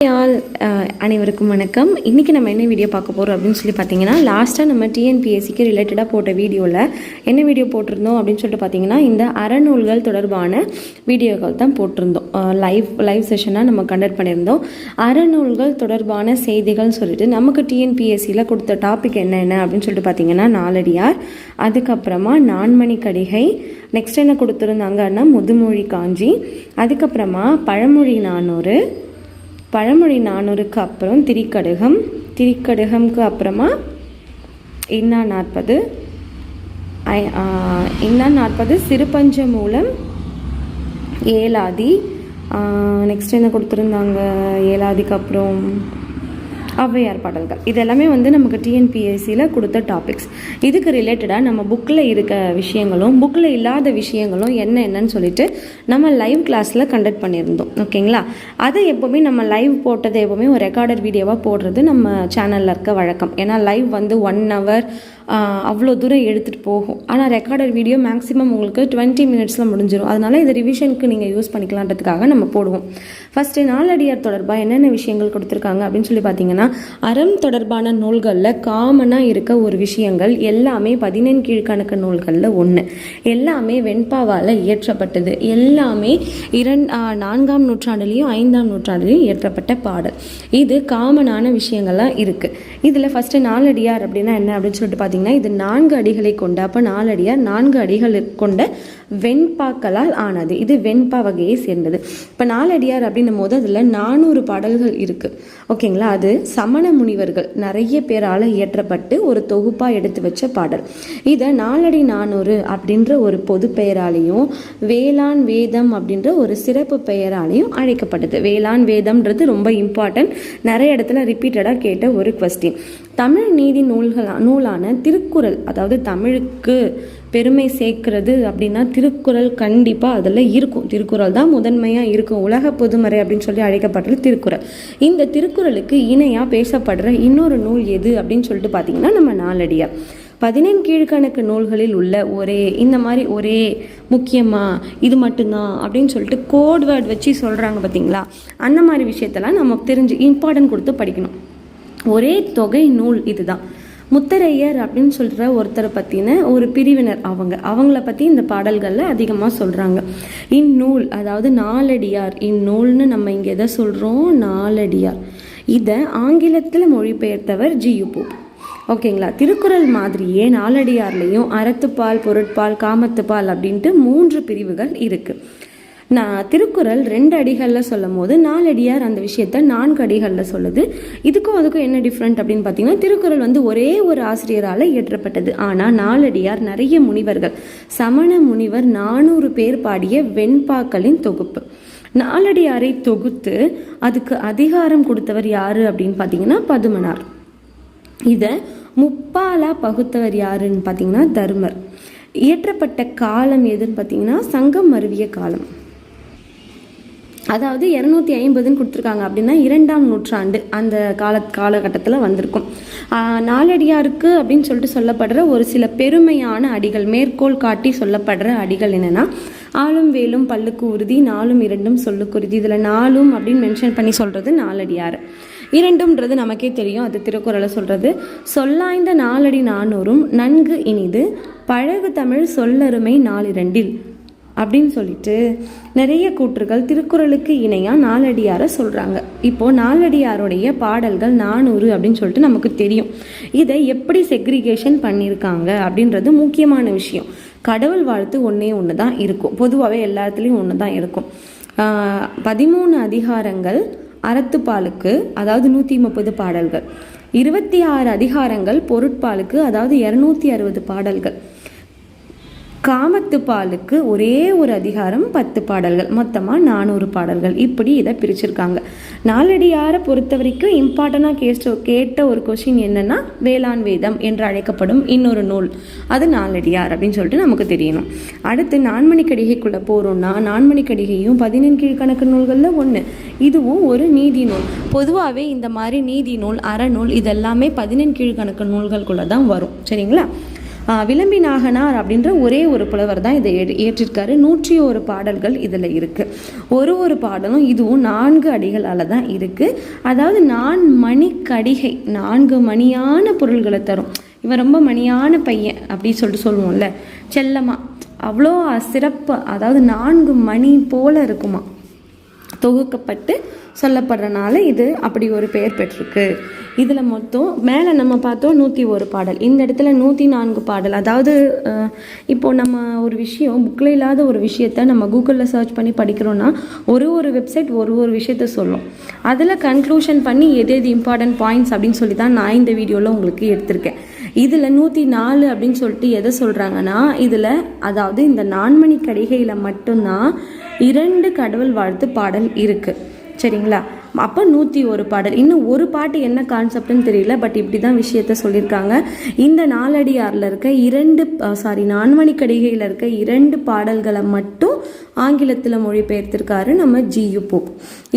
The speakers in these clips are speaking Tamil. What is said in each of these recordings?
ஆல் அனைவருக்கும் வணக்கம். இன்றைக்கி நம்ம என்ன வீடியோ பார்க்க போகிறோம் அப்படின்னு சொல்லி பார்த்தீங்கன்னா லாஸ்ட்டாக நம்ம டிஎன்பிஎஸ்சிக்கு ரிலேட்டடாக போட்ட வீடியோவில் என்ன வீடியோ போட்டிருந்தோம் அப்படின்னு சொல்லிட்டு பார்த்தீங்கன்னா இந்த அறநூல்கள் தொடர்பான வீடியோக்கள் தான் போட்டிருந்தோம். லைவ் லைவ் செஷனாக நம்ம கண்டக்ட் பண்ணியிருந்தோம். அறநூல்கள் தொடர்பான செய்திகள் சொல்லிட்டு நமக்கு டிஎன்பிஎஸ்சியில் கொடுத்த டாபிக் என்னென்ன அப்படின்னு சொல்லிட்டு பார்த்தீங்கன்னா நாலடியார் அதுக்கப்புறமா நான்மணி கடிகை நெக்ஸ்ட் என்ன கொடுத்துருந்தாங்கன்னா முதுமொழி காஞ்சி அதுக்கப்புறமா பழமொழி நானூறு பழமொழி நானூறுக்கு அப்புறம் திரிக்கடுகம். திரிக்கடுகம்க்கு அப்புறமா இன்னா நாற்பது. இன்னா நாற்பது சிறுபஞ்ச மூலம் ஏலாதி நெக்ஸ்ட் என்ன கொடுத்துருந்தாங்க? ஏலாதிக்கு அப்புறம் ஔவையார் பாடல்கள் இது எல்லாமே வந்து நமக்கு டிஎன்பிஎஸ்சியில் கொடுத்த டாபிக்ஸ் இதுக்கு ரிலேட்டடாக நம்ம புக்கில் இருக்க விஷயங்களும் புக்கில் இல்லாத விஷயங்களும் என்ன என்னன்னு சொல்லிட்டு நம்ம லைவ் கிளாஸில் கண்டக்ட் பண்ணியிருந்தோம். ஓகேங்களா? அதை எப்போவுமே நம்ம லைவ் போட்டதை எப்போவுமே ஒரு ரெக்கார்டட் வீடியோவாக போடுறது நம்ம சேனலில் இருக்க வழக்கம். ஏன்னா லைவ் வந்து ஒன் ஹவர் அவ்வளோ தூரம் எடுத்துகிட்டு போகும். ஆனால் ரெக்கார்டட் வீடியோ மேக்ஸிமம் உங்களுக்கு டுவெண்ட்டி மினிட்ஸில் முடிஞ்சிடும் அதனால இதை ரிவிஷனுக்கு நீங்கள் யூஸ் பண்ணிக்கலான்றதுக்காக நம்ம போடுவோம். ஃபஸ்ட்டு நாலடியார் தொடர்பாக என்னென்ன விஷயங்கள் கொடுத்துருக்காங்க அப்படின்னு சொல்லி பார்த்தீங்கன்னா அறம் தொடர்பான நூல்களில் காமனாக இருக்க ஒரு விஷயங்கள் எல்லாமே பதினெண் கீழ்கணக்கு நூல்களில் ஒன்று எல்லாமே வெண்பாவால் இயற்றப்பட்டது. எல்லாமே இரண் நான்காம் நூற்றாண்டுலேயும் ஐந்தாம் நூற்றாண்டுலேயும் இயற்றப்பட்ட பாடல். இது காமனான விஷயங்கள்லாம் இருக்குது இதில் ஃபஸ்ட்டு நாலடியார் அப்படின்னா என்ன அப்படின்னு சொல்லிட்டு பார்த்தீங்கன்னா இது நான்கு அடிகளை கொண்ட அப்போ நாலடியார் நான்கு அடிகள் கொண்ட வெண்பாக்களால் ஆனது. இது வெண்பா வகையை சேர்ந்தது. இப்போ நாலடியார் அப்படின்னும் போது அதில் நானூறு பாடல்கள் இருக்குது ஓகேங்களா? அது சமண முனிவர்கள் நிறைய பேரால் இயற்றப்பட்டு ஒரு தொகுப்பாக எடுத்து வச்ச பாடல். இதை நாலடி நானூறு அப்படின்ற ஒரு பொது பெயராலையும் வேளாண் வேதம் அப்படின்ற ஒரு சிறப்பு பெயராலையும் அழைக்கப்பட்டது. வேளாண் வேதம்ன்றது ரொம்ப இம்பார்ட்டன்ட் நிறைய இடத்துல ரிப்பீட்டடாக கேட்ட ஒரு கொஸ்டின் தமிழ் நீதி நூல்கள் நூலான திருக்குறள் அதாவது தமிழுக்கு பெருமை சேர்க்கிறது அப்படின்னா திருக்குறள் கண்டிப்பாக அதில் இருக்கும். திருக்குறள் தான் முதன்மையாக இருக்கும். உலக பொதுமறை அப்படின்னு சொல்லி அழைக்கப்படுறது திருக்குறள். இந்த திருக்குறளுக்கு இணையாக பேசப்படுற இன்னொரு நூல் எது அப்படின்னு சொல்லிட்டு பார்த்தீங்கன்னா நம்ம நாளடியார் பதினெண் கீழ்கணக்கு நூல்களில் உள்ள ஒரே இந்த மாதிரி ஒரே முக்கியமாக இது மட்டும்தான் அப்படின்னு சொல்லிட்டு கோட் வேர்ட் வச்சு சொல்கிறாங்க பார்த்தீங்களா அந்த மாதிரி விஷயத்தெல்லாம் நம்ம தெரிஞ்சு இம்பார்ட்டன்ட் கொடுத்து படிக்கணும். ஒரே தொகை நூல் இதுதான். முத்தரையர் அப்படின்னு சொல்கிற ஒருத்தரை பற்றின ஒரு பிரிவினர் அவங்க. அவங்கள பற்றி இந்த பாடல்களில் அதிகமாக சொல்கிறாங்க இந்நூல் அதாவது நாலடியார் இந்நூல்னு நம்ம இங்கே எதை சொல்கிறோம் நாலடியார். இதை ஆங்கிலத்தில் மொழிபெயர்த்தவர் ஜியு போப். ஓகேங்களா? திருக்குறள் மாதிரியே நாலடியார்லேயும் அறத்துப்பால் பொருட்பால் காமத்துப்பால் அப்படின்ட்டு மூன்று பிரிவுகள் இருக்குது நான் திருக்குறள் ரெண்டு அடிகளில் சொல்லும் போது நாலடியார் அந்த விஷயத்த நான்கு அடிகளில் சொல்லுது. இதுக்கும் அதுக்கும் என்ன டிஃப்ரெண்ட் அப்படின்னு பார்த்தீங்கன்னா திருக்குறள் வந்து ஒரே ஒரு ஆசிரியரால் இயற்றப்பட்டது. ஆனால் நாலடியார் நிறைய முனிவர்கள். சமண முனிவர் நானூறு பேர் பாடிய வெண்பாக்களின் தொகுப்பு. நாலடியாரை தொகுத்து அதுக்கு அதிகாரம் கொடுத்தவர் யாரு அப்படின்னு பார்த்தீங்கன்னா பதுமனார். இதை முப்பாலா பகுத்தவர் யாருன்னு பார்த்தீங்கன்னா தர்மர். இயற்றப்பட்ட காலம் எதுன்னு பார்த்தீங்கன்னா சங்கம் மருவிய காலம். அதாவது இரநூத்தி ஐம்பதுன்னு கொடுத்துருக்காங்க அப்படின்னா இரண்டாம் நூற்றாண்டு அந்த கால காலகட்டத்தில் வந்திருக்கும். நாலடியாருக்கு அப்படின்னு சொல்லிட்டு சொல்லப்படுற ஒரு சில பெருமையான அடிகள் மேற்கோள் காட்டி சொல்லப்படுற அடிகள் என்னென்னா ஆளும் வேலும் பல்லுக்கு உறுதி நாலும் இரண்டும் சொல்லுக்கு உறுதி. இதில் நாலும் அப்படின்னு மென்ஷன் பண்ணி சொல்கிறது நாலடியார். இரண்டும்ன்றது நமக்கே தெரியும். அது திருக்குறளை சொல்கிறது சொல்லாய்ந்த நாலடி நானூறும் நன்கு இனிது பழகு தமிழ் சொல்லருமை நாலிரண்டில் அப்படின்னு சொல்லிட்டு நிறைய கூற்றுகள் திருக்குறளுக்கு இணையாக நாலடியாரை சொல்கிறாங்க இப்போது நாலடியாருடைய பாடல்கள் நானூறு அப்படின்னு சொல்லிட்டு நமக்கு தெரியும். இதை எப்படி செக்ரிகேஷன் பண்ணியிருக்காங்க அப்படின்றது முக்கியமான விஷயம். கடவுள் வாழ்த்து ஒன்றே ஒன்று தான் இருக்கும். பொதுவாகவே எல்லா இடத்துலையும் ஒன்று தான் இருக்கும் பதிமூணு அதிகாரங்கள் அறத்துப்பாலுக்கு அதாவது நூற்றி முப்பது பாடல்கள். இருபத்தி ஆறு அதிகாரங்கள் பொருட்பாலுக்கு அதாவது இரநூத்தி அறுபது பாடல்கள். காமத்து பாலுக்கு ஒரே ஒரு அதிகாரம் பத்து பாடல்கள். மொத்தமாக நானூறு பாடல்கள். இப்படி இதை பிரிச்சிருக்காங்க. நாலடியாரை பொறுத்த வரைக்கும் இம்பார்ட்டண்டாக கேட்ட கேட்ட ஒரு கொஷின் என்னென்னா வேளாண் வேதம் என்று அழைக்கப்படும் இன்னொரு நூல். அது நாலடியார் அப்படின்னு சொல்லிட்டு நமக்கு தெரியணும். அடுத்து நான்மணி கடிகைக்குள்ளே போகிறோம்னா நான்மணி கடிகையும் பதினெண் கீழ்கணக்கு நூல்களில் ஒன்று இதுவும் ஒரு நீதி நூல். பொதுவாகவே இந்த மாதிரி நீதி நூல் அறநூல் இதெல்லாமே பதினெண் கீழ்கணக்கு நூல்களுக்குள்ளே தான் வரும். சரிங்களா? விளம்பி நாகனார் அப்படின்ற ஒரே ஒரு புலவர் தான் இதை ஏ- நூற்றி ஒரு பாடல்கள் இதில் இருக்குது ஒரு ஒரு பாடலும் இதுவும் நான்கு அடிகளால் தான் இருக்குது அதாவது நான் மணிக்கடிகை நான்கு மணியான பொருள்களை தரும். இவன் ரொம்ப மணியான பையன் அப்படின்னு சொல்லிட்டு சொல்லுவோம்ல. செல்லமா அவ்வளோ சிறப்பு. அதாவது நான்கு மணி போல இருக்குமா? தொகுக்கப்பட்டு சொல்லப்படுறனால இது அப்படி ஒரு பெயர் பெற்றிருக்கு. இதில் மொத்தம் மேலே நம்ம பார்த்தோம் நூற்றி ஒரு பாடல். இந்த இடத்துல நூற்றி நான்கு பாடல். அதாவது இப்போ நம்ம ஒரு விஷயம் புக்கில் இல்லாத ஒரு விஷயத்த நம்ம கூகுளில் சர்ச் பண்ணி படிக்கிறோன்னா ஒரு ஒரு வெப்சைட் ஒரு ஒரு விஷயத்த சொல்லும். அதில் கன்க்ளூஷன் பண்ணி எது எது இம்பார்ட்டன்ட் பாயிண்ட்ஸ் அப்படின்னு சொல்லி தான் நான் இந்த வீடியோவில் உங்களுக்கு எடுத்திருக்கேன். இதில் நூற்றி நாலு அப்படின்னு சொல்லிட்டு எதை சொல்கிறாங்கன்னா இதில் அதாவது இந்த நான்மணி கடிகையில் மட்டும்தான் இரண்டு கடவுள் வாழ்த்து பாடல் இருக்குது சரிங்களா? அப்போ நூற்றி ஒரு பாடல். இன்னும் ஒரு பாட்டு என்ன கான்செப்ட்னு தெரியல பட் இப்படி தான் விஷயத்த சொல்லியிருக்காங்க இந்த நாலடியாரில் இருக்க இரண்டு சாரி நான்மணி கடிகையில் இருக்க இரண்டு பாடல்களை மட்டும் ஆங்கிலத்தில் மொழிபெயர்த்திருக்காரு நம்ம ஜியு போப்.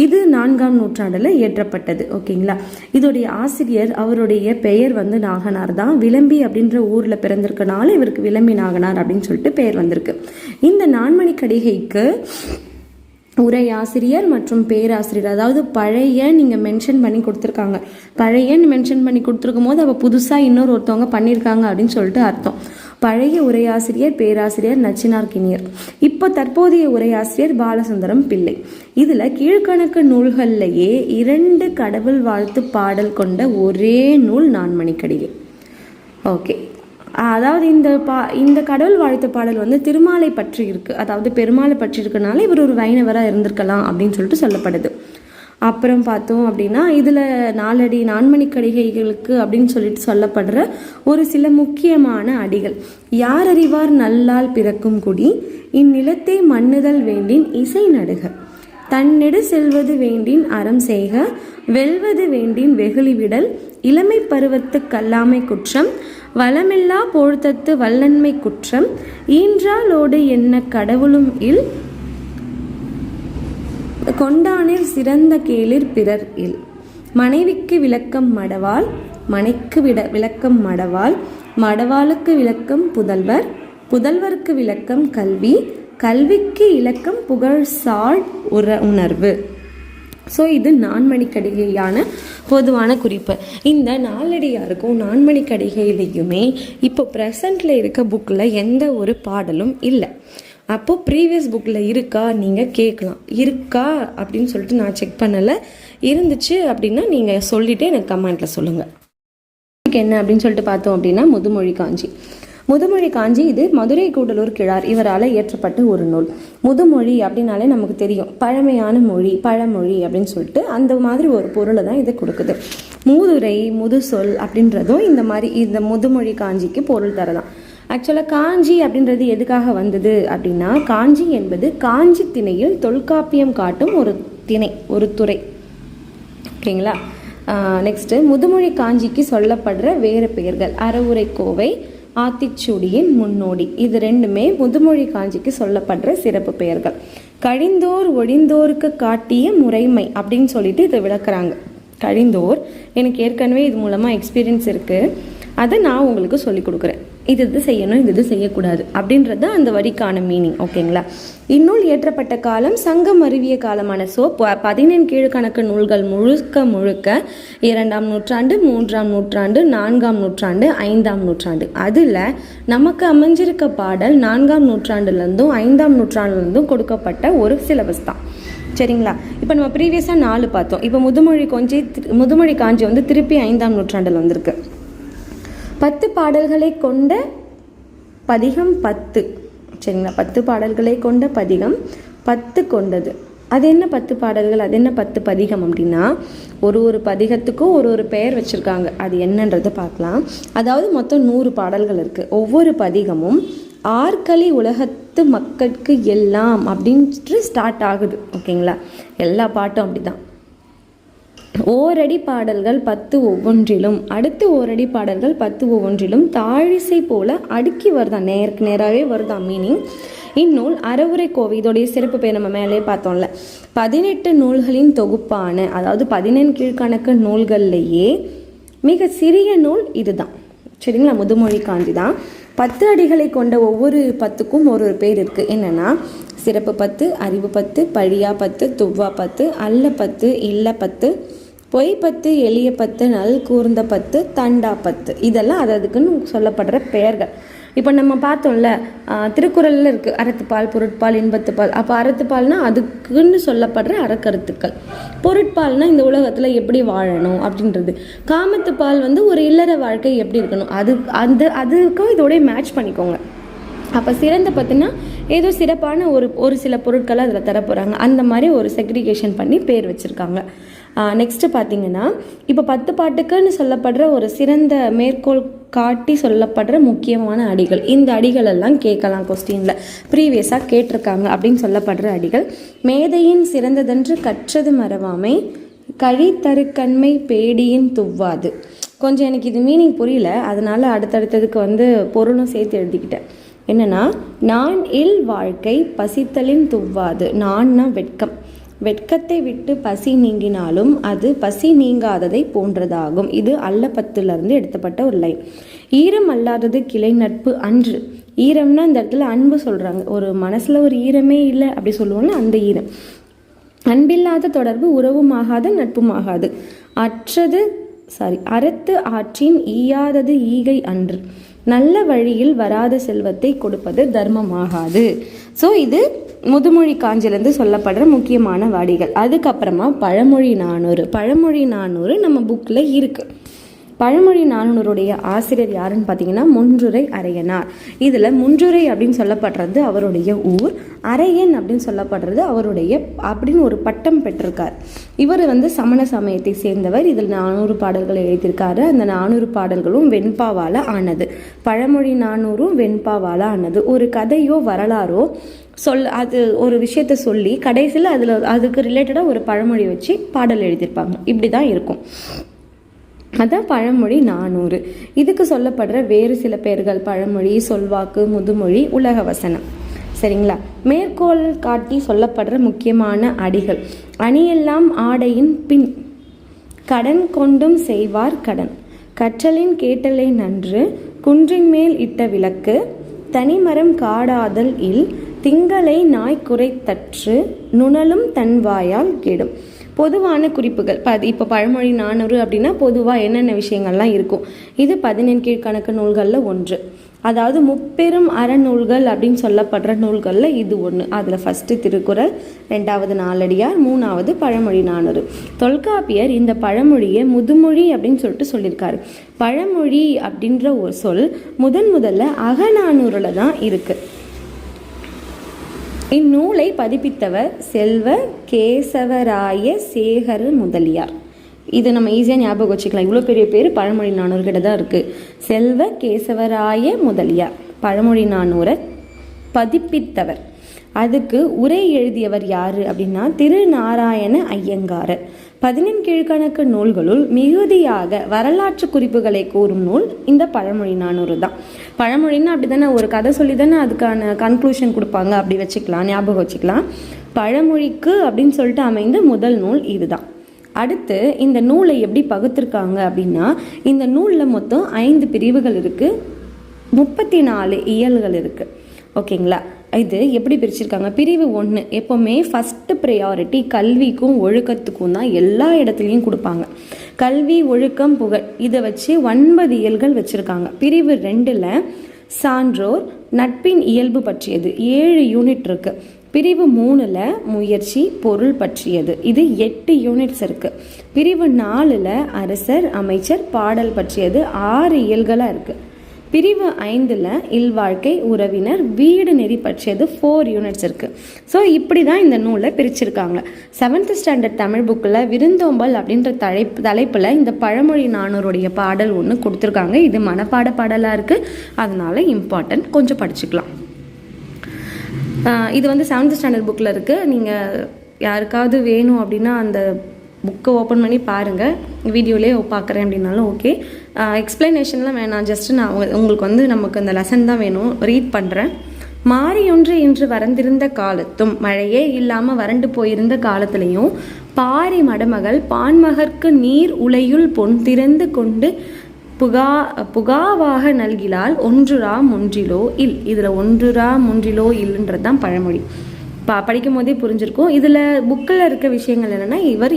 இது நான்காம் நூற்றாண்டில் இயற்றப்பட்டது ஓகேங்களா? இதோடைய ஆசிரியர் அவருடைய பெயர் வந்து நாகனார் தான். விளம்பி அப்படின்ற ஊரில் பிறந்திருக்கனால இவருக்கு விளம்பி நாகனார் அப்படின்னு சொல்லிட்டு பெயர் வந்திருக்கு. இந்த நான்மணிக்கடிகைக்கு உரையாசிரியர் மற்றும் பேராசிரியர். அதாவது பழைய நீங்கள் மென்ஷன் பண்ணி கொடுத்துருக்காங்க. பழையன்னு மென்ஷன் பண்ணி கொடுத்துருக்கும் போது அவள் புதுசாக இன்னொரு ஒருத்தவங்க பண்ணியிருக்காங்க அப்படின்னு சொல்லிட்டு அர்த்தம். பழைய உரையாசிரியர் பேராசிரியர் நச்சினார் கிணியர். இப்போ தற்போதைய உரையாசிரியர் பாலசுந்தரம் பிள்ளை. இதில் கீழ்கணக்கு நூல்கள்லையே இரண்டு கடவுள் வாழ்த்து பாடல் கொண்ட ஒரே நூல் நான்மணிக்கடிகை. ஓகே. அதாவது இந்த பா இந்த கடவுள் வாழ்த்து பாடல் வந்து திருமாலை பற்றி இருக்கு. அதாவது பெருமாளை பற்றி இருக்கனால இவர் ஒரு வைணவராக இருந்திருக்கலாம் அப்படின்னு சொல்லிட்டு சொல்லப்படுது. அப்புறம் பார்த்தோம் அப்படின்னா இதில் நாலடி நான்மணி கடிகைகளுக்கு அப்படின்னு சொல்லிட்டு சொல்லப்படுற ஒரு சில முக்கியமான அடிகள். யார் அறிவார் நல்லால் பிறக்கும் குடி இந்நிலத்தை மண்ணுதல் வேண்டின் இசை நடுக. தன்னெடு செல்வது வேண்டின் அறம் செய்க வெல்வது வேண்டின் வெகுளிவிடல் இளமை பருவத்து கல்லாமை குற்றம் வளமில்லா பொழுத்தத்து வல்லன்மை குற்றம் ஈன்றாலோடு என்ன கடவுளும் இல்? கொண்டானில் சிறந்த கேளிர் பிறர் இல். மனைவிக்கு விளக்கம் மடவாள் மனைக்கு விட விளக்கம் மடவாள் மடவாளுக்கு விளக்கம் புதல்வர் புதல்வருக்கு விளக்கம் கல்வி கல்விக்கு இலக்கம் புகழ்சால் உற உணர்வு. ஸோ இது நான்மணிக்கடிகையான பொதுவான குறிப்பு. இந்த நாலடியாருக்கும் நான்மணிக்கடிகையிலையுமே இப்போ ப்ரெசண்டில் இருக்க புக்கில் எந்த ஒரு பாடலும் இல்லை. அப்போது ப்ரீவியஸ் புக்கில் இருக்கா? நீங்கள் கேட்கலாம். இருக்கா? அப்படின்னு சொல்லிட்டு நான் செக் பண்ணலை. இருந்துச்சு அப்படின்னா நீங்கள் சொல்லிவிட்டு எனக்கு கமெண்ட்டில் சொல்லுங்கள் என்ன அப்படின்னு சொல்லிட்டு பார்த்தோம் அப்படின்னா முதுமொழி காஞ்சி. முதுமொழி காஞ்சி இது மதுரை கூடலூர் கிழார். இவரால் இயற்றப்பட்ட ஒரு நூல். முதுமொழி அப்படின்னாலே நமக்கு தெரியும். பழமையான மொழி பழமொழி அப்படின்னு சொல்லிட்டு அந்த மாதிரி ஒரு பொருளை தான் இது கொடுக்குது. மூதுரை முதுசொல் அப்படின்றதும் இந்த மாதிரி இந்த முதுமொழி காஞ்சிக்கு பொருள் தரலாம். ஆக்சுவலாக காஞ்சி அப்படின்றது எதுக்காக வந்தது அப்படின்னா காஞ்சி என்பது காஞ்சி திணையில் தொல்காப்பியம் காட்டும் ஒரு திணை ஒரு துறை. ஓகேங்களா? நெக்ஸ்ட்டு முதுமொழி காஞ்சிக்கு சொல்லப்படுற வேறு பெயர்கள். அறவுரை கோவை ஆத்திச்சூடியின் முன்னோடி. இது ரெண்டுமே முதுமொழி காஞ்சிக்கு சொல்லப்படுற சிறப்பு பெயர்கள். கழிந்தோர் ஒழிந்தோருக்கு காட்டிய முறைமை அப்படின்னு சொல்லிட்டு இதை விளக்குறாங்க. கழிந்தோர் எனக்கு ஏற்கனவே இது மூலமாக எக்ஸ்பீரியன்ஸ் இருக்குது அதை நான் உங்களுக்கு சொல்லிக் கொடுக்குறேன். இது இது செய்யணும் இது இது செய்யக்கூடாது அப்படின்றது அந்த வரிக்கான மீனிங் ஓகேங்களா இந்நூல் இயற்றப்பட்ட காலம் சங்கம் அறிவிய காலமான சோ பதினெண் கீழ்கணக்கு நூல்கள் முழுக்க முழுக்க இரண்டாம் நூற்றாண்டு மூன்றாம் நூற்றாண்டு நான்காம் நூற்றாண்டு ஐந்தாம் நூற்றாண்டு. அதில் நமக்கு அமைஞ்சிருக்க பாடல் நான்காம் நூற்றாண்டுலேருந்தும் ஐந்தாம் நூற்றாண்டுலேருந்தும் கொடுக்கப்பட்ட ஒரு சிலபஸ் தான். சரிங்களா? இப்போ நம்ம ப்ரீவியஸாக நாலு பார்த்தோம். இப்போ முதுமொழி கொஞ்சி முதுமொழி காஞ்சி வந்து திருப்பி ஐந்தாம் நூற்றாண்டில் வந்திருக்கு. பத்து பாடல்களை கொண்ட பதிகம் பத்து. சரிங்களா? பத்து பாடல்களை கொண்ட பதிகம் பத்து கொண்டது. அது என்ன பத்து பாடல்கள்? அது என்ன பத்து பதிகம் அப்படின்னா ஒரு ஒரு பதிகத்துக்கும் ஒரு ஒரு பெயர் வச்சுருக்காங்க. அது என்னன்றதை பார்க்கலாம். அதாவது மொத்தம் நூறு பாடல்கள் இருக்குது ஒவ்வொரு பதிகமும் ஆற்களி உலகத்து மக்களுக்கு எல்லாம் அப்படின்ட்டு ஸ்டார்ட் ஆகுது. ஓகேங்களா? எல்லா பாட்டும் அப்படிதான். ஓரடி பாடல்கள் பத்து ஒவ்வொன்றிலும் அடுத்து ஓரடி பாடல்கள் பத்து ஒவ்வொன்றிலும் தாழிசை போல அடுக்கி வருதான் நேருக்கு நேராகவே வருதான் மீனிங் இந்நூல் அறவுரை கோவை இதோடைய சிறப்பு பேர் நம்ம மேலே பார்த்தோம்ல. பதினெட்டு நூல்களின் தொகுப்பான அதாவது பதினெண் கீழ்கணக்கு நூல்கள்லேயே மிக சிறிய நூல் இதுதான். சரிங்களா? முதுமொழி காஞ்சி தான் பத்து அடிகளை கொண்ட ஒவ்வொரு பத்துக்கும் ஒரு ஒரு பேர் இருக்குது என்னென்னா சிறப்பு பத்து அறிவு பத்து பழியா பத்து துவ்வா பத்து அல்ல பத்து இல்ல பத்து பொய் பத்து எளிய பத்து நல் கூர்ந்த பத்து தண்டா பத்து. இதெல்லாம் அது அதுக்குன்னு சொல்லப்படுற பெயர்கள். இப்போ நம்ம பார்த்தோம்ல திருக்குறளில் இருக்குது அறத்துப்பால் பொருட்பால் இன்பத்துப்பால். அப்போ அறத்துப்பால்னா அதுக்குன்னு சொல்லப்படுற அறக்கருத்துக்கள். பொருட்பால்னா இந்த உலகத்தில் எப்படி வாழணும் அப்படின்றது. காமத்துப்பால் வந்து ஒரு இல்லற வாழ்க்கை எப்படி இருக்கணும்? அது அந்த அதுக்கும் இதோடய மேட்ச் பண்ணிக்கோங்க. அப்போ சிறந்த பத்துனா ஏதோ சிறப்பான ஒரு ஒரு சில பொருட்களை அதில் தரப்போகிறாங்க அந்த மாதிரி ஒரு செக்ரிகேஷன் பண்ணி பேர் வச்சுருக்காங்க. நெக்ஸ்ட்டு பார்த்தீங்கன்னா இப்போ பத்து பாட்டுக்குன்னு சொல்லப்படுற ஒரு சிறந்த மேற்கோள் காட்டி சொல்லப்படுற முக்கியமான அடிகள். இந்த அடிகள் எல்லாம் கேட்கலாம் கொஸ்டினில் ப்ரீவியஸாக கேட்டிருக்காங்க அப்படின்னு சொல்லப்படுற அடிகள். மேதையின் சிறந்ததென்று கற்றது மறவாமை கழித்தருக்கண்மை பேடியின் துவ்வாது. கொஞ்சம் எனக்கு இது மீனிங் புரியல. அதனால அடுத்தடுத்ததுக்கு வந்து பொருளும் சேர்த்து எழுதிக்கிட்டேன். என்னன்னா நான் இல் வாழ்க்கை பசித்தலின் துவ்வாது. நான்னா வெட்கம். வெட்கத்தை விட்டு பசி நீங்கினாலும் அது பசி நீங்காததை போன்றதாகும். இது அல்லப்பத்திலிருந்து எடுத்தப்பட்ட ஒரு லைன். ஈரம் அல்லாதது கிளை நட்பு அன்று. ஈரம்னா இந்த இடத்துல அன்பு சொல்கிறாங்க ஒரு மனசில் ஒரு ஈரமே இல்லை அப்படி சொல்லுவோம்ல அந்த ஈரம். அன்பில்லாத தொடர்பு உறவுமாகாது நட்புமாகாது. அற்றது சாரி அறத்து ஆற்றின் ஈயாதது ஈகை அன்று. நல்ல வழியில் வராத செல்வத்தை கொடுப்பது தர்மமாகாது. ஸோ இது முதுமொழி காஞ்சிலேருந்து சொல்லப்படுற முக்கியமான வாடிகள். அதுக்கப்புறமா பழமொழி நானூறு. பழமொழி நானூறு நம்ம புக்கில் இருக்குது பழமொழி நானூருடைய ஆசிரியர் யாருன்னு பார்த்தீங்கன்னா முன்றுரை அரையனார். இதில் முன்றுரை அப்படின்னு சொல்லப்படுறது அவருடைய ஊர் அரையன் அப்படின்னு சொல்லப்படுறது அவருடைய அப்படின்னு ஒரு பட்டம் பெற்றிருக்கார். இவர் வந்து சமண சமயத்தை சேர்ந்தவர். இதில் நானூறு பாடல்கள் எழுதியிருக்காரு. அந்த நானூறு பாடல்களும் வெண்பாவால் ஆனது. பழமொழி நானூறும் வெண்பாவால் ஆனது. ஒரு கதையோ வரலாறோ சொல் அது ஒரு விஷயத்த சொல்லி கடைசியில் அதில் அதுக்கு ரிலேட்டடாக ஒரு பழமொழி வச்சு பாடல் எழுதியிருப்பாங்க. இப்படி தான் இருக்கும். அதான் பழமொழி நானூறு. இதுக்கு சொல்லப்படுற வேறு சில பெயர்கள் பழமொழி சொல்வாக்கு முதுமொழி உலக வசனம். சரிங்களா? மேற்கோள் காட்டி சொல்லப்படுற முக்கியமான அடிகள். அணியெல்லாம் ஆடையின் பின். கடன் கொண்டும் செய்வார் கடன். கற்றலின் கேட்டலை நன்று. குன்றின் மேல் இட்ட விளக்கு. தனிமரம் காடாதல் இல். திங்களை நாய் குறைத்தற்று. நுணலும் தன் வாயால் கெடும். பொதுவான குறிப்புகள். ப இப்போ பழமொழி நானூறு அப்படின்னா பொதுவாக என்னென்ன விஷயங்கள்லாம் இருக்கும். இது பதினெண் கீழ்கணக்கு நூல்களில் ஒன்று. அதாவது முப்பெரும் அறநூல்கள் அப்படின்னு சொல்லப்படுற நூல்களில் இது ஒன்று அதில் ஃபஸ்ட்டு திருக்குறள் ரெண்டாவது நாலடியார் மூணாவது பழமொழி நானூறு. தொல்காப்பியர் இந்த பழமொழியை முதுமொழி அப்படின்னு சொல்லிட்டு சொல்லியிருக்காரு. பழமொழி அப்படின்ற ஒரு சொல் முதன் முதல்ல அகநானூறில் தான் இருக்குது இந்நூலை பதிப்பித்தவர் செல்வ கேசவராய சேகர முதலியார். இது நம்ம ஈஸியாக ஞாபகம் வச்சுக்கலாம். இவ்வளோ பெரிய பேர் பழமொழி நானூறுகிட்ட தான் இருக்குது செல்வ கேசவராய முதலியார். பழமொழி நானூரை பதிப்பித்தவர். அதுக்கு உரை எழுதியவர் யார் அப்படின்னா திருநாராயண ஐயங்காரர் பதினெண்கீழ்கணக்கு நூல்களுள் மிகுதியாக வரலாற்று குறிப்புகளை கூறும் நூல் இந்த பழமொழி நானூறு தான். பழமொழின்னா அப்படி தானே ஒரு கதை சொல்லி தானே அதுக்கான கன்க்ளூஷன் கொடுப்பாங்க. அப்படி வச்சுக்கலாம் ஞாபகம் வச்சுக்கலாம். பழமொழிக்கு அப்படின்னு சொல்லிட்டு அமைந்த முதல் நூல் இதுதான். அடுத்து இந்த நூலை எப்படி பகுத்திருக்காங்க அப்படின்னா இந்த நூலில் மொத்தம் ஐந்து பிரிவுகள் இருக்குது முப்பத்தி நாலு இயல்கள் இருக்குது ஓகேங்களா? இது எப்படி பிரிச்சிருக்காங்க? பிரிவு ஒன்று எப்போவுமே ஃபஸ்ட்டு ப்ரையாரிட்டி கல்விக்கும் ஒழுக்கத்துக்கும் தான் எல்லா இடத்துலையும் கொடுப்பாங்க. கல்வி ஒழுக்கம் புகழ். இதை வச்சு ஒன்பது இயல்கள் வச்சுருக்காங்க. பிரிவு ரெண்டில் சான்றோர் நட்பின் இயல்பு பற்றியது. ஏழு யூனிட் இருக்குது பிரிவு மூணில் முயற்சி பொருள் பற்றியது. இது எட்டு யூனிட்ஸ் இருக்குது பிரிவு நாலில் அரசர் அமைச்சர் பாடல் பற்றியது. ஆறு இயல்களாக இருக்குது பிரிவு ஐந்தில் இல்வாழ்க்கை உறவினர் வீடு நெறி பற்றியது ஃபோர் யூனிட்ஸ் இருக்குது ஸோ இப்படி தான் இந்த நூலை பிரிச்சிருக்காங்க. செவன்த் ஸ்டாண்டர்ட் தமிழ் புக்கில் விருந்தோம்பல் அப்படின்ற தலைப்பு தலைப்பில் இந்த பழமொழி நானூருடைய பாடல் ஒன்று கொடுத்துருக்காங்க. இது மனப்பாட பாடலாக இருக்குது அதனால இம்பார்ட்டன்ட் கொஞ்சம் படிச்சுக்கலாம். இது வந்து செவன்த் ஸ்டாண்டர்ட் புக்கில் இருக்குது நீங்கள் யாருக்காவது வேணும் அப்படின்னா அந்த புக்கை ஓப்பன் பண்ணி பாருங்கள் வீடியோலேயே பார்க்குறேன் அப்படின்னாலும் ஓகே எக்ஸ்ப்ளனேஷன்லாம் வேணாம். ஜஸ்ட் நான் உங்களுக்கு வந்து நமக்கு அந்த லெசன் தான் வேணும். ரீட் பண்ணுறேன் மாறியொன்று இன்று வறந்திருந்த காலத்தும் மழையே இல்லாமல் வறண்டு போயிருந்த காலத்துலேயும் பாரி மடமகள் பான்மகற்கு நீர் உலையுள் பொன் திறந்து கொண்டு புகா புகாவாக நல்கிலால் ஒன்றுரா முன்றிலோ இல். இதில் ஒன்றுரா முன்றிலோ இல்லைன்றது தான் பழமொழி. பா படிக்கும் போதே புரிஞ்சிருக்கும். இதில் புக்கில் இருக்க விஷயங்கள் என்னென்னா இவர்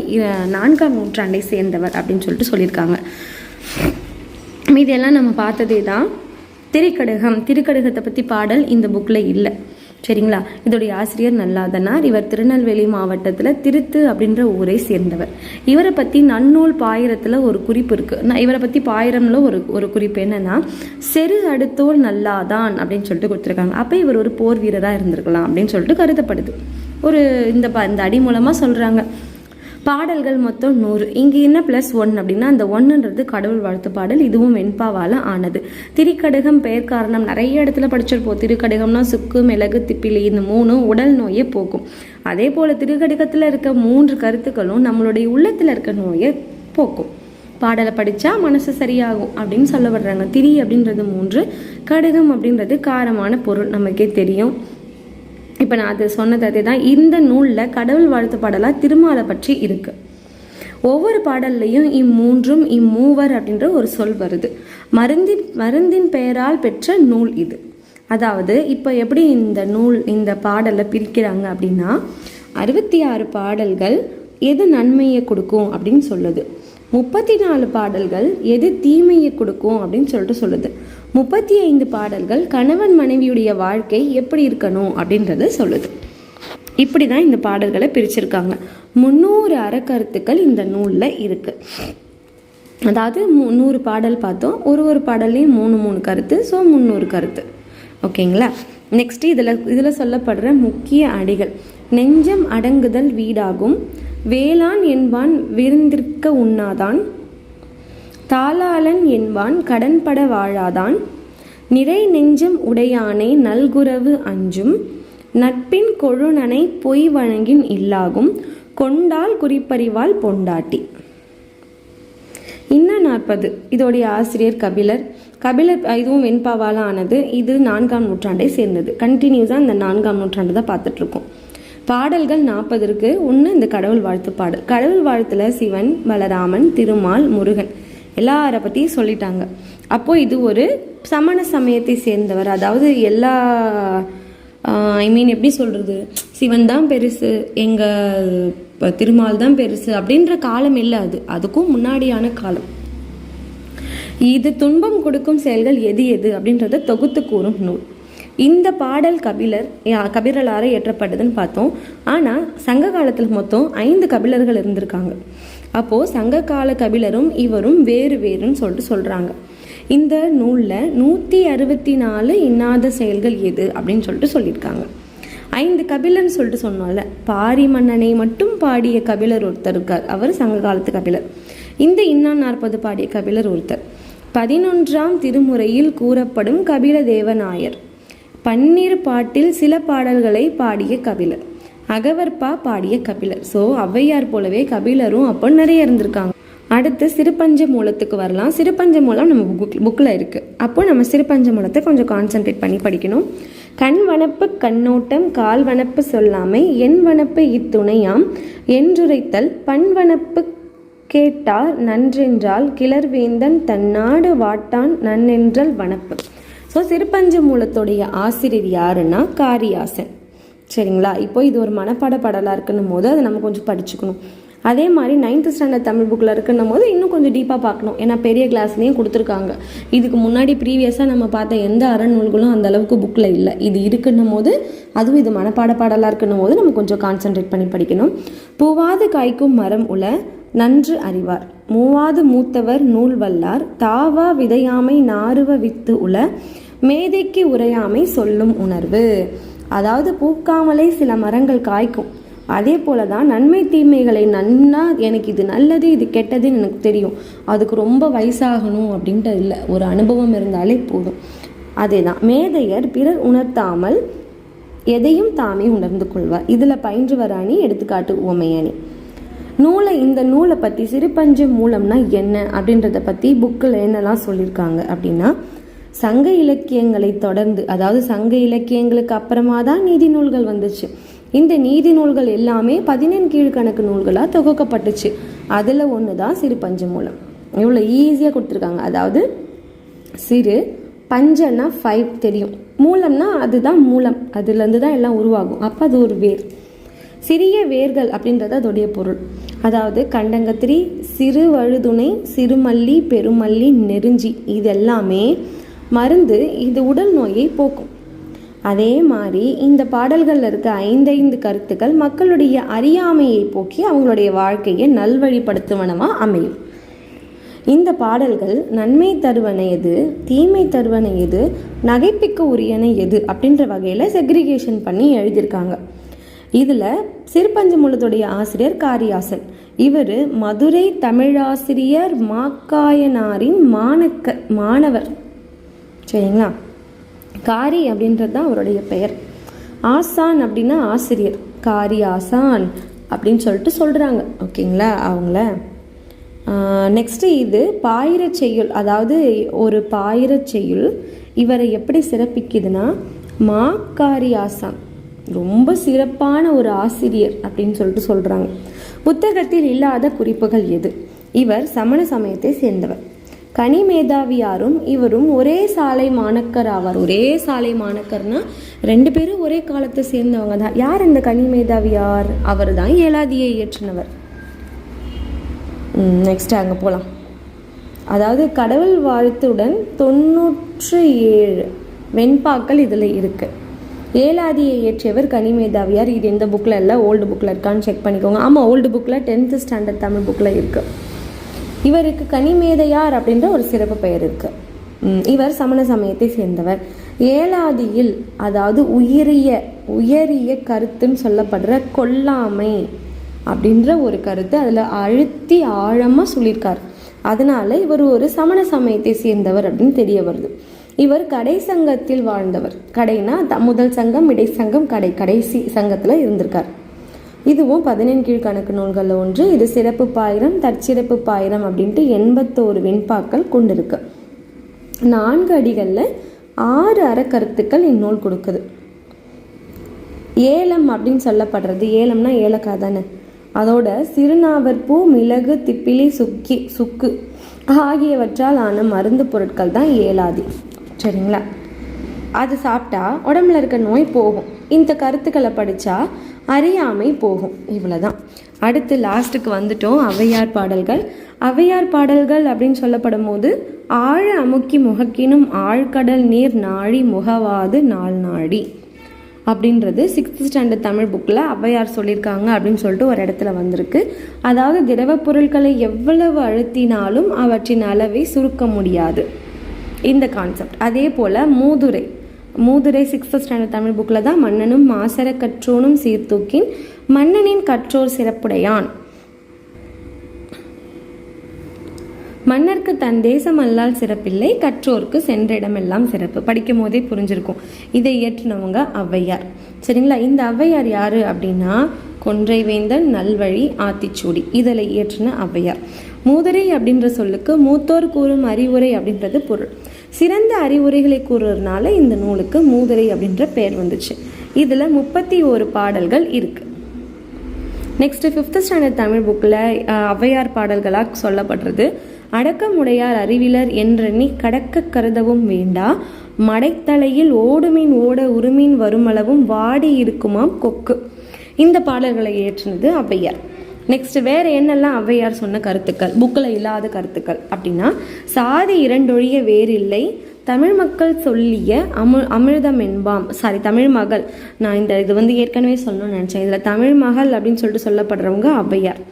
நான்காம் நூற்றாண்டை சேர்ந்தவர் அப்படின்னு சொல்லிட்டு சொல்லியிருக்காங்க. மீதியெல்லாம் நம்ம பார்த்ததே தான். திரைக்கடகம் திருக்கடுகத்தை பற்றி பாடல் இந்த புக்கில் இல்லை. சரிங்களா? இதோடைய ஆசிரியர் நல்லாதனார். இவர் திருநெல்வேலி மாவட்டத்தில் திருத்து அப்படின்ற ஊரை சேர்ந்தவர். இவரை பற்றி நன்னூல் பாயிரத்தில் ஒரு குறிப்பு இருக்குது நான் இவரை பற்றி பாயிரம்ல ஒரு ஒரு குறிப்பு என்னன்னா செரு அடுத்தோல் நல்லாதான் அப்படின்னு சொல்லிட்டு கொடுத்துருக்காங்க. அப்போ இவர் ஒரு போர் வீரராக இருந்திருக்கலாம் அப்படின்னு சொல்லிட்டு கருதப்படுது. ஒரு இந்த ப இந்த அடி மூலமாக சொல்கிறாங்க பாடல்கள் மொத்தம் நூறு. இங்கே என்ன ப்ளஸ் ஒன் அப்படின்னா அந்த ஒன்றுன்றது கடவுள் வாழ்த்து பாடல் இதுவும் வெண்பாவால் ஆனது. திரிக்கடுகம் பெயர் காரணம் நிறைய இடத்துல படிச்சிருப்போம். திருக்கடுகம்னா சுக்கு மிளகு திப்பிலி இந்த மூணும் உடல் நோயை போக்கும். அதே போல் திருக்கடுகத்தில் இருக்க மூன்று கருத்துக்களும் நம்மளுடைய உள்ளத்தில் இருக்க நோயை போக்கும். பாடலை படித்தா மனசு சரியாகும் அப்படின்னு சொல்லப்படுறாங்க. திரி அப்படின்றது மூன்று கடுகம் அப்படின்றது காரமான பொருள் நமக்கே தெரியும். இப்போ நான் அது சொன்னது அதே தான் இந்த நூலில் கடவுள் வாழ்த்து பாடலாக திருமாலை பற்றி இருக்கு. ஒவ்வொரு பாடல்லையும் இம்மூன்றும் இம்மூவர் அப்படின்ற ஒரு சொல் வருது. மருந்தின் மருந்தின் பெயரால் பெற்ற நூல் இது. அதாவது இப்போ எப்படி இந்த நூல் இந்த பாடலை பிரிக்கிறாங்க அப்படின்னா அறுபத்தி ஆறு பாடல்கள் எது நன்மையை கொடுக்கும் அப்படின்னு சொல்லுது. முப்பத்தி நாலு பாடல்கள் எது தீமையை கொடுக்கும் அப்படின்னு சொல்லிட்டு சொல்லுது. முப்பத்தி ஐந்து பாடல்கள் கணவன் மனைவியுடைய வாழ்க்கை எப்படி இருக்கணும் அப்படின்றத சொல்லுது. இப்படி தான் இந்த பாடல்களை பிரிச்சிருக்காங்க. முந்நூறு அறக்கருத்துக்கள் இந்த நூலில் இருக்கு. அதாவது மு- நூறு பாடல் பார்த்தோம். ஒரு ஒரு பாடல்லையும் மூணு மூணு கருத்து ஸோ முந்நூறு கருத்து. ஓகேங்களா? நெக்ஸ்ட் இதில் இதில் சொல்லப்படுற முக்கிய அடிகள். நெஞ்சம் அடங்குதல் வீடாகும். வேளாண் என்பான் விருந்திற்க உண்ணாதான். தாளாளன் என்பான் கடன்பட வாழாதான். நிறை நெஞ்சம் உடையானை நல்குறவு அஞ்சும். நட்பின் கொழுநனை பொய் வழங்கின் இல்லாகும். கொண்டால் குறிப்பறிவால் பொண்டாட்டி. இன்ன நாற்பது. இதோடைய ஆசிரியர் கபிலர். கபிலர் இதுவும் வெண்பாவால் ஆனது. இது நான்காம் நூற்றாண்டை சேர்ந்தது. கண்டினியூஸாக இந்த நான்காம் நூற்றாண்டு தான் பார்த்துட்ருக்கோம் பாடல்கள் நாற்பது இருக்கு. ஒன்று இந்த கடவுள் வாழ்த்து பாடல் கடவுள் வாழ்த்துல சிவன் பலராமன் திருமால் முருகன். எல்லாரை பற்றியும் சொல்லிட்டாங்க. அப்போது இது ஒரு சமண சமயத்தை சேர்ந்தவர். அதாவது எல்லா ஐ மீன் எப்படி சொல்கிறது சிவன் தான் பெருசு எங்கள் திருமால் தான் பெருசு அப்படின்ற காலம் இல்லை அது. அதுக்கும் முன்னாடியான காலம். இது துன்பம் கொடுக்கும் செயல்கள் எது எது அப்படின்றத தொகுத்து கூறும் நூல். இந்த பாடல் கபிலர் யா- இயற்றப்பட்டதுன்னு பார்த்தோம். ஆனால் சங்க காலத்தில் மொத்தம் ஐந்து கபிலர்கள் இருந்திருக்காங்க. அப்போது சங்க கால கபிலரும் இவரும் வேறு வேறுன்னு சொல்லிட்டு சொல்கிறாங்க இந்த நூலில் நூற்றி அறுபத்தி நாலு இன்னாத செயல்கள் எது அப்படின்னு சொல்லிட்டு சொல்லியிருக்காங்க. ஐந்து கபிலர்னு சொல்லிட்டு சொன்னோம்ல பாரி மன்னனை மட்டும் பாடிய கபிலர் ஒருத்தர் இருக்கார். அவர் சங்க காலத்து கபிலர். இந்த இன்னா நாற்பது பாடிய கபிலர் ஒருத்தர். பதினொன்றாம் திருமுறையில் கூறப்படும் கபில தேவநாயர் பன்னீர் பாட்டில் சில பாடல்களை பாடிய கபிலர். அகவற்பா பாடிய கபிலர். ஸோ ஔவையார் போலவே கபிலரும் அப்போ நிறைய இருந்திருக்காங்க. அடுத்து சிறுபஞ்ச மூலத்துக்கு வரலாம். சிறுபஞ்ச மூலம் நம்ம புக் புக்கில் இருக்குது அப்போ நம்ம சிறுபஞ்ச மூலத்தை கொஞ்சம் கான்சென்ட்ரேட் பண்ணி படிக்கணும். கண் வனப்பு கண்ணோட்டம் கால் வனப்பு சொல்லாமை என் வனப்பு இத்துணையாம் என்றுரைத்தல் பண் வனப்பு கேட்டார் நன்றென்றால் கிளர்வேந்தன் தன்னாடு வாட்டான் நன்னென்றல் வனப்பு. ஸோ சிறுபஞ்ச மூலத்துடைய ஆசிரியர் யாருன்னா காரியாசன். சரிங்களா? இப்போ இது ஒரு மனப்பாட பாடலாக இருக்குன்னும் போது அதை நம்ம கொஞ்சம் படிச்சுக்கணும். அதே மாதிரி நைன்த் ஸ்டாண்டர்ட் தமிழ் புக்கில் இருக்குன்னும் போது இன்னும் கொஞ்சம் டீப்பாக பார்க்கணும். ஏன்னா பெரிய கிளாஸ்லேயும் கொடுத்துருக்காங்க. இதுக்கு முன்னாடி ப்ரீவியஸாக நம்ம பார்த்த எந்த அறநூல்களும் அந்த அளவுக்கு புக்கில் இல்லை. இது இருக்குன்னும் போது அதுவும் இது மனப்பாட பாடலாக இருக்குன்னும் போது நம்ம கொஞ்சம் கான்சென்ட்ரேட் பண்ணி படிக்கணும். பூவாது காய்க்கும் மரம் உல நன்று அறிவார். மூவாது மூத்தவர் நூல் வல்லார். தாவா விதையாமை நாருவ வித்து உல மேதைக்கு உரையாமை சொல்லும் உணர்வு. அதாவது பூக்காமலே சில மரங்கள் காய்க்கும். அதே போல தான் நன்மை தீமைகளை நன்னா எனக்கு இது நல்லது இது கெட்டதுன்னு எனக்கு தெரியும். அதுக்கு ரொம்ப வயசாகணும் அப்படின்ட்டு இல்லை ஒரு அனுபவம் இருந்தாலே போதும். அதே தான் மேதையர் பிறர் உணர்த்தாமல் எதையும் தாமே உணர்ந்து கொள்வார். இதில் பயின்று வராணி எடுத்துக்காட்டு உமையணி நூலை இந்த நூலை பற்றி சிறுபஞ்ச மூலம்னா என்ன அப்படின்றத பற்றி புக்கில் என்னெல்லாம் சொல்லியிருக்காங்க அப்படின்னா சங்க இலக்கியங்களை தொடர்ந்து அதாவது சங்க இலக்கியங்களுக்கு அப்புறமா தான் நீதி நூல்கள் வந்துச்சு. இந்த நீதி நூல்கள் எல்லாமே பதினெண் கீழ்கணக்கு நூல்களாக தொகுக்கப்பட்டுச்சு. அதில் ஒன்று தான் சிறுபஞ்ச மூலம். இவ்வளோ ஈஸியாக கொடுத்துருக்காங்க. அதாவது சிறு பஞ்சன்னா ஃபைவ் தெரியும். மூலம்னா அதுதான் மூலம். அதுலேருந்து தான் எல்லாம் உருவாகும். அப்போ அது ஒரு வேர். சிறிய வேர்கள் அப்படின்றது அதோடைய பொருள். அதாவது கண்டங்கத்திரி சிறு வழுதுணை சிறுமல்லி பெருமல்லி நெருஞ்சி இது எல்லாமே மருந்து இது உடல் நோயை போக்கும். அதே மாதிரி இந்த பாடல்களில் இருக்க ஐந்தைந்து கருத்துக்கள் மக்களுடைய அறியாமையை போக்கி அவங்களுடைய வாழ்க்கையை நல்வழிப்படுத்துவனமாக அமையும். இந்த பாடல்கள் நன்மை தருவன எது தீமை தருவன எது நகைப்பிக்க உரியன எது அப்படின்ற வகையில் செக்ரிகேஷன் பண்ணி எழுதியிருக்காங்க. இதில் சிறுபஞ்சமூலத்துடைய ஆசிரியர் காரியாசன். இவர் மதுரை தமிழாசிரியர் மாக்காயனாரின் மாணக்க மாணவர். சரிங்களா? காரி அப்படின்றது தான் அவருடைய பெயர். ஆசான் அப்படின்னா ஆசிரியர். காரி ஆசான் அப்படின்னு சொல்லிட்டு சொல்கிறாங்க ஓகேங்களா? அவங்கள. நெக்ஸ்ட்டு இது பாயிரச் செய்யுள். அதாவது ஒரு பாயிரச் செய்யுள் இவரை எப்படி சிறப்பிக்குதுன்னா மா காரி ஆசான். ரொம்ப சிறப்பான ஒரு ஆசிரியர் அப்படின்னு சொல்லிட்டு சொல்கிறாங்க புத்தகத்தில் இல்லாத குறிப்புகள் எது? இவர் சமண சமயத்தை சேர்ந்தவர். கனி மேதாவியாரும் இவரும் ஒரே சாலை மாணக்கர் ஆவார். ஒரே சாலை மாணக்கர்னா ரெண்டு பேரும் ஒரே காலத்தை சேர்ந்தவங்க தான். யார் இந்த கனி மேதாவியார் அவர் தான் ஏலாதியை இயற்றினவர். நெக்ஸ்ட் அங்கே போகலாம் அதாவது கடவுள் வாழ்த்துடன் தொண்ணூற்று ஏழு வெண்பாக்கள் இதில் இருக்குது ஏலாதியை இயற்றியவர் கனிமேதாவியார். இது எந்த புக்கில் இல்லை ஓல்டு புக்கில் இருக்கான்னு செக் பண்ணிக்கோங்க. ஆமாம் ஓல்டு புக்கில் டென்த்து ஸ்டாண்டர்ட் தமிழ் புக்கில் இருக்குது இவருக்கு கனிமேதையார் அப்படின்ற ஒரு சிறப்பு பெயர் இருக்குது இவர் சமண சமயத்தை சேர்ந்தவர். ஏலாதியில் அதாவது உயரிய உயரிய கருத்துன்னு சொல்லப்படுற கொல்லாமை அப்படின்ற ஒரு கருத்து அதில் அழுத்தி ஆழமாக சொல்லியிருக்கார். அதனால இவர் ஒரு சமண சமயத்தை சேர்ந்தவர் அப்படின்னு தெரிய வருது. இவர் கடை சங்கத்தில் வாழ்ந்தவர். கடைனா த முதல் சங்கம் இடை சங்கம் கடை கடைசி சங்கத்தில் இருந்திருக்கார். இதுவும் பதினெண் கீழ்கணக்கு நூல்களில் ஒன்று. இது சிறப்பு பாயிரம் தற்சிறப்பு பாயிரம் அப்படின்ட்டு எண்பத்தோரு வெண்பாக்கள் கொண்டிருக்கு. நான்கு அடிகளில் ஆறு அறக்கருத்துக்கள் இந்நூல் கொடுக்குது. ஏலம் அப்படின்னு சொல்லப்படுறது. ஏலம்னா ஏலக்காய் தானே. அதோட சிறுநாவற்பூ மிளகு திப்பிலி சுக்கி சுக்கு ஆகியவற்றால் ஆன மருந்து பொருட்கள் தான் ஏலாதி. சரிங்களா? அது சாப்பிட்டா உடம்புல இருக்க நோய் போகும். இந்த கருத்துக்களை படித்தா அறியாமை போகும். இவ்வளோதான் அடுத்து லாஸ்ட்டுக்கு வந்துட்டோம். ஔவையார் பாடல்கள். ஔவையார் பாடல்கள் அப்படின்னு சொல்லப்படும் போது ஆழ அமுக்கி முகக்கினும் ஆழ்கடல் நீர் நாழி முகவாது நாள் நாடி அப்படின்றது சிக்ஸ்த் ஸ்டாண்டர்ட் தமிழ் புக்கில் ஔவையார் சொல்லியிருக்காங்க அப்படின்னு சொல்லிட்டு ஒரு இடத்துல வந்திருக்கு. அதாவது திரவ பொருட்களை எவ்வளவு அழுத்தினாலும் அவற்றின் அளவை சுருக்க முடியாது. இந்த கான்செப்ட் அதே போல் மூதுரை. மூதுரை சிக்ஸ்த் ஸ்டாண்டர்ட் தமிழ் புக்கில் தான் மன்னனும் மாசர கற்றோனும் சீர்தூக்கின் மன்னனின் கற்றோர் சிறப்புடையான். மன்னர்க்கு தன் தேசம் அல்லால் சிறப்பில்லை கற்றோருக்கு சென்ற இடமெல்லாம் சிறப்பு. படிக்கும் போதே புரிஞ்சிருக்கும். இதை இயற்றினவங்க ஔவையார். சரிங்களா? இந்த ஔவையார் யாரு அப்படின்னா கொன்றை வேந்தன் நல்வழி ஆத்திச்சூடி. இதில் இயற்றின ஔவையார். மூதுரை அப்படின்ற சொல்லுக்கு மூத்தோர் கூறும் அறிவுரை அப்படின்றது பொருள். சிறந்த அறிவுரைகளை கூறுறதுனால இந்த நூலுக்கு மூதுரை அப்படின்ற பெயர் வந்துச்சு. இதில் முப்பத்தி ஒரு பாடல்கள் இருக்குது நெக்ஸ்ட்டு ஃபிஃப்த் ஸ்டாண்டர்ட் தமிழ் புக்கில் ஔவையார் பாடல்களாக சொல்லப்படுறது. அடக்கமுடையார் அறிவிலர் என்றெண்ணி கடக்க கருதவும் வேண்டா. மடைத்தலையில் ஓடுமீன் ஓட உருமீன் வருமளவும் வாடி இருக்குமாம் கொக்கு. இந்த பாடல்களை ஏற்றினது ஔவையார். நெக்ஸ்ட் வேற என்னெல்லாம் ஔவையார் சொன்ன கருத்துக்கள்? புக்கில் இல்லாத கருத்துக்கள். அப்படின்னா சாதி இரண்டொழிய வேறில்லை. தமிழ் மக்கள் சொல்லிய அமிழ் அமிர்தம் என்பாம். சாரி தமிழ் மகள். நான் இந்த இது வந்து ஏற்கனவே சொல்லணும்னு நினச்சேன். இதில் தமிழ் மகள் அப்படின்னு சொல்லிட்டு சொல்லப்படுறவங்க ஔவையார்.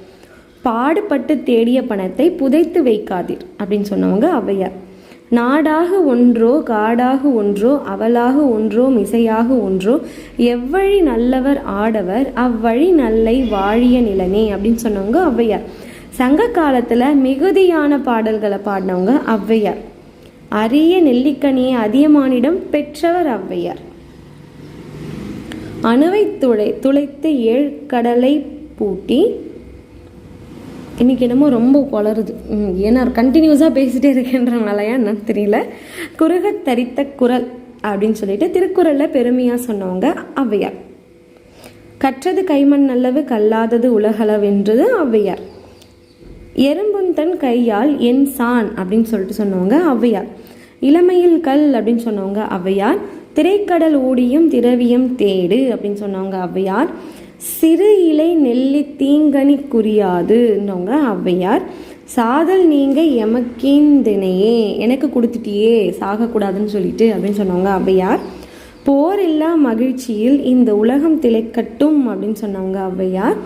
பாடுபட்டு தேடிய பணத்தை புதைத்து வைக்காதீர் அப்படின்னு சொன்னவங்க ஔவையார். நாடாக ஒன்றோ காடாக ஒன்றோ அவளாக ஒன்றோ மிசையாக ஒன்றோ எவ்வழி நல்லவர் ஆடவர் அவ்வழி நல்லை வாழிய நிலனே அப்படின்னு சொன்னவங்க ஔவையார். சங்க காலத்தில் மிகுதியான பாடல்களை பாடினவங்க ஔவையார். அரிய நெல்லிக்கனியை அதியமானிடம் பெற்றவர் ஔவையார். அணுவை துளை துளைத்து ஏழ்கடலை பூட்டி இன்றைக்கி என்னமோ ரொம்ப குளருது ஏன்னா கண்டினியூஸாக பேசிகிட்டே இருக்கேன்றனாலயா என்னன்னு தெரியல. குறுக தரித்த குரல் அப்படின்னு சொல்லிட்டு திருக்குறளில் பெருமையாக சொன்னவங்க ஔவையார். கற்றது கைமண் நல்லவு கல்லாதது உலகளவென்றது ஔவையார். எறும்புந்தன் கையால் என் சான் அப்படின்னு சொல்லிட்டு சொன்னவங்க ஔவையார். இளமையில் கல் அப்படின்னு சொன்னவங்க ஔவையார். திரைக்கடல் ஓடியும் திரவியம் தேடு அப்படின்னு சொன்னவங்க ஔவையார். சிறு இலை நெல்லி தீங்கனி குறியாதுன்னவங்க ஔவையார் சாதல் நீங்க எமக்கேந்தினையே எனக்கு கொடுத்துட்டியே சாகக்கூடாதுன்னு சொல்லிட்டு அப்படின்னு சொன்னவங்க ஔவையார். போர் இல்லா மகிழ்ச்சியில் இந்த உலகம் திளைக்கட்டும் அப்படின்னு சொன்னவங்க ஔவையார்.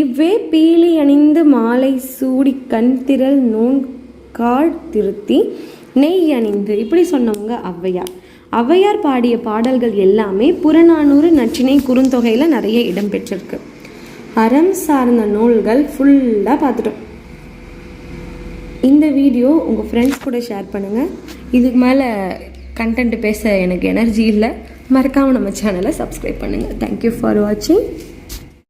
இவ்வே பீலி அணிந்து மாலை சூடி கண் திரள் நூன் கால் திருத்தி நெய் அணிந்து இப்படி சொன்னவங்க ஔவையார். ஔவையார் பாடிய பாடல்கள் எல்லாமே புறநானூறு நற்றினை குறுந்தொகையில் நிறைய இடம் பெற்றிருக்கு. அறம் சார்ந்த நூல்கள் ஃபுல்லாக பார்த்துட்டோம். இந்த வீடியோ உங்கள் ஃப்ரெண்ட்ஸ் கூட ஷேர் பண்ணுங்கள் இதுக்கு மேலே கண்டென்ட் பேச எனக்கு எனர்ஜி இல்லை. மறக்காமல் நம்ம சேனலை சப்ஸ்கிரைப் பண்ணுங்கள் தேங்க்யூ ஃபார் வாட்சிங்